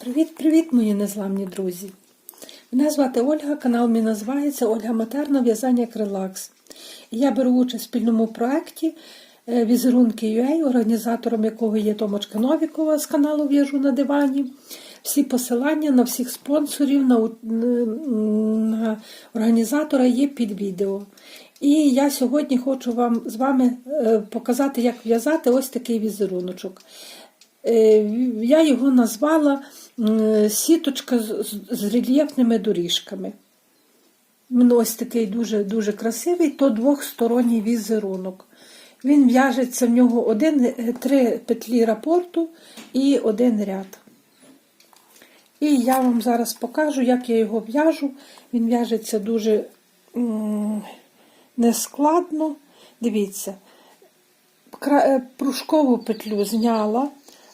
Привіт-привіт, мої незламні друзі! Мене звати Ольга, канал мій називається Ольга Матерна В'язання як. Я беру участь в спільному проєкті е, Візерунки UA, організатором якого є Томочка Новікова з каналу В'яжу на дивані. Всі посилання на всіх спонсорів, на, на організатора є під відео. І я сьогодні хочу вам з вами е, показати, як в'язати ось такий візеруночок. Е, Я його назвала сіточка з, рельєфними доріжками. Він ось такий дуже дуже красивий, то двохсторонній візерунок. Він в'яжеться в нього один, е, три петлі рапорту і один ряд. І я вам зараз покажу, як я його в'яжу. Він в'яжеться дуже нескладно. Дивіться, е, пружкову петлю зняла,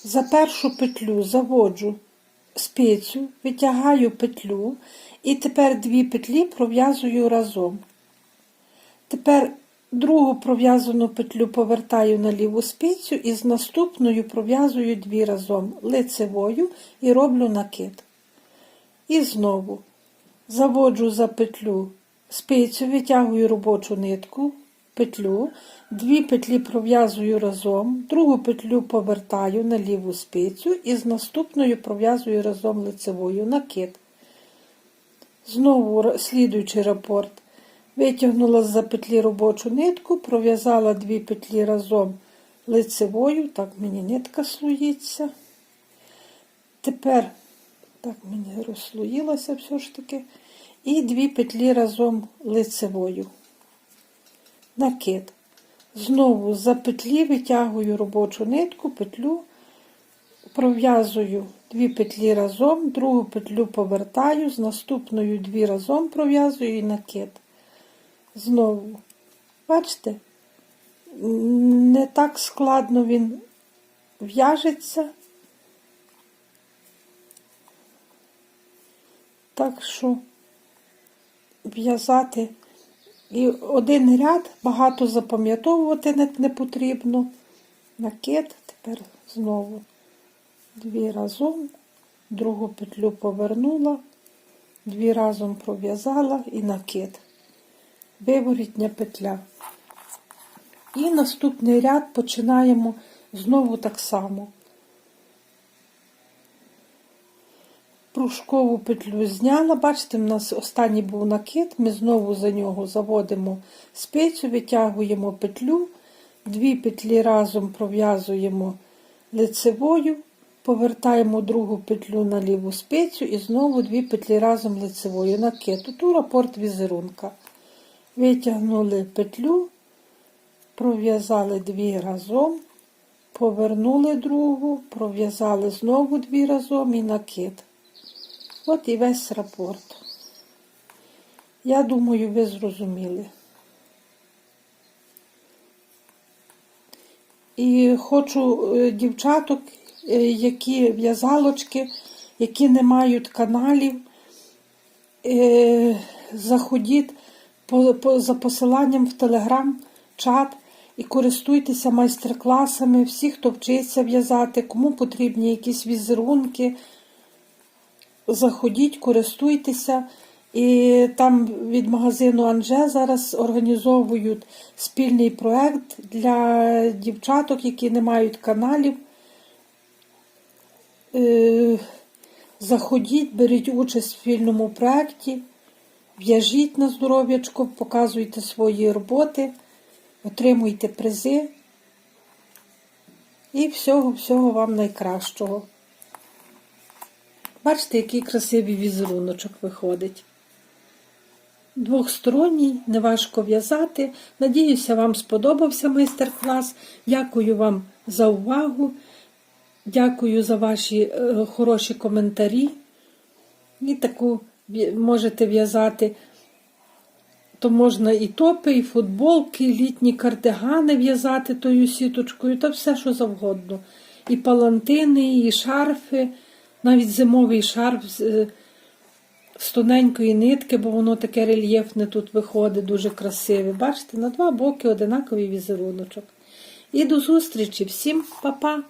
за першу петлю заводжу спицю, витягаю петлю і тепер дві петлі пров'язую разом. Тепер другу пров'язану петлю повертаю на ліву спицю і з наступною пров'язую дві разом лицевою і роблю накид. І знову заводжу за петлю спицю, витягую робочу нитку, петлю, дві петлі пров'язую разом, другу петлю повертаю на ліву спицю і з наступною пров'язую разом лицевою накид. Знову слідуючий рапорт. Витягнула з-за петлі робочу нитку, пров'язала дві петлі разом лицевою, так мені нитка слоїться. Тепер, так мені розслоїлася все ж таки, і дві петлі разом лицевою. Накид. Знову за петлі витягую робочу нитку, петлю, пров'язую дві петлі разом, другу петлю повертаю, з наступною дві разом пров'язую і накид. Знову. Бачите, не так складно він в'яжеться. Так що в'язати і один ряд багато запам'ятовувати не, потрібно. Накид, тепер знову дві разом, другу петлю повернула, дві разом пров'язала і накид. Виворітня петля. І наступний ряд починаємо знову так само. Пружкову петлю зняла, бачите, в нас останній був накид, ми знову за нього заводимо спицю, витягуємо петлю, дві петлі разом пров'язуємо лицевою, повертаємо другу петлю на ліву спицю і знову дві петлі разом лицевою накид. Тут рапорт візерунка. Витягнули петлю, пров'язали дві разом, повернули другу, пров'язали знову дві разом і накид. От і весь рапорт. Я думаю, ви зрозуміли. І хочу е, дівчаток, е, які в'язалочки, які не мають каналів, е, заходіть за посиланням в телеграм-чат і користуйтеся майстер-класами, всі, хто вчиться в'язати, кому потрібні якісь візерунки заходіть, користуйтеся. І там від магазину Анже зараз організовують спільний проект для дівчаток, які не мають каналів. Е, Заходіть, беріть участь в спільному проєкті, в'яжіть на здоров'ячко, показуйте свої роботи, отримуйте призи. І всього-всього вам найкращого. Бачите, який красивий візеруночок виходить. Двохсторонній, неважко в'язати. Надіюся, вам сподобався майстер-клас. Дякую вам за увагу. Дякую за ваші е, хороші коментарі. І таку можете в'язати. То можна і топи, і футболки, і літні кардигани в'язати тою сіточкою, та все, що завгодно. І палантини, і шарфи, навіть зимовий шарф з, е, з тоненької нитки, бо воно таке рельєфне тут виходить, дуже красиве. Бачите, на два боки одинаковий візеруночок. І до зустрічі! Всім па-па!